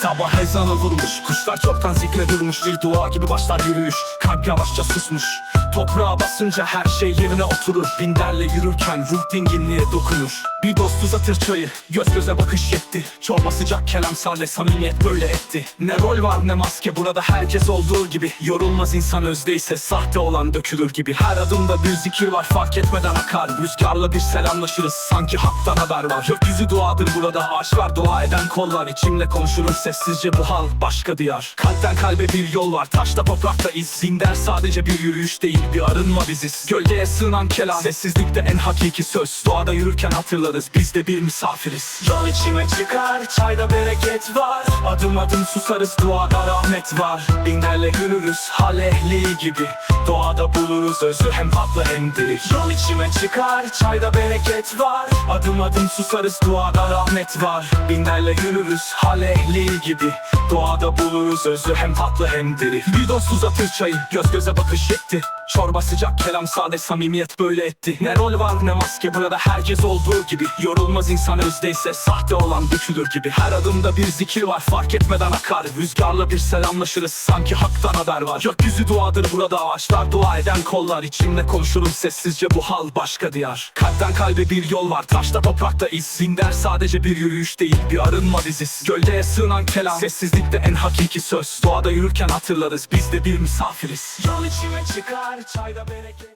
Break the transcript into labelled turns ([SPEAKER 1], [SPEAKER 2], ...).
[SPEAKER 1] Sabah ezanı vurmuş Kuşlar çoktan zikre durmuş Bir dua gibi başlar yürüyüş Kalp yavaşça susmuş. Toprağa basınca her şey yerine oturur Binderle yürürken ruh dinginliğe dokunur Bir dost uzatır çayı Göz göze bakış yetti. Çorba sıcak kelam sade samimiyet böyle etti. Ne rol var ne maske burada herkes olduğu gibi. Yorulmaz insan özdeyse sahte olan dökülür gibi. Her adımda bir zikir var fark etmeden akar. Rüzgarla bir selamlaşırız sanki haktan haber var. Gökyüzü duadır burada ağaçlar dua eden kollar İçimle konuşurum sessizce bu hal başka diyar. Kalpten kalbe bir yol var taşta toprakta iz. Zinder sadece bir yürüyüş değil bir arınma biziz. Gölgeye sığınan kelam sessizlikte en hakiki söz. Doğada yürürken hatırlarız biz de bir misafiriz. Yol içime çıkar çayda bereket var. Adım adım susarız duada rahmet var. Binlerle yürürüz hal ehli gibi. Doğada buluruz özü hem tatlı hem diri. Yol içime çıkar çayda bereket var. Adım adım susarız duada rahmet var. Binlerle yürürüz hal ehli gibi Doğada buluruz özü hem tatlı hem diri. Bir dost uzatır çayı göz göze bakış yetti. Çorba sıcak kelam sade samimiyet böyle etti. Ne rol var ne maske burada herkes olduğu gibi. Yorulmaz insan özdeyse sahte olan bükülür gibi. Her adımda bir zikir var fark etmeden akar. Rüzgarla bir selamlaşırız sanki haktan haber var. Gökyüzü duadır burada ağaçlar dua eden kollar. İçimle konuşurum sessizce bu hal başka diyar. Kalpten kalbe bir yol var taşta toprakta iz. Zinder sadece bir yürüyüş değil bir arınma diziz Gölgeye sığınan kelam sessizlikte en hakiki söz. Doğada yürürken hatırlarız. Biz de bir misafiriz. Yol içime çıkar çayda bereket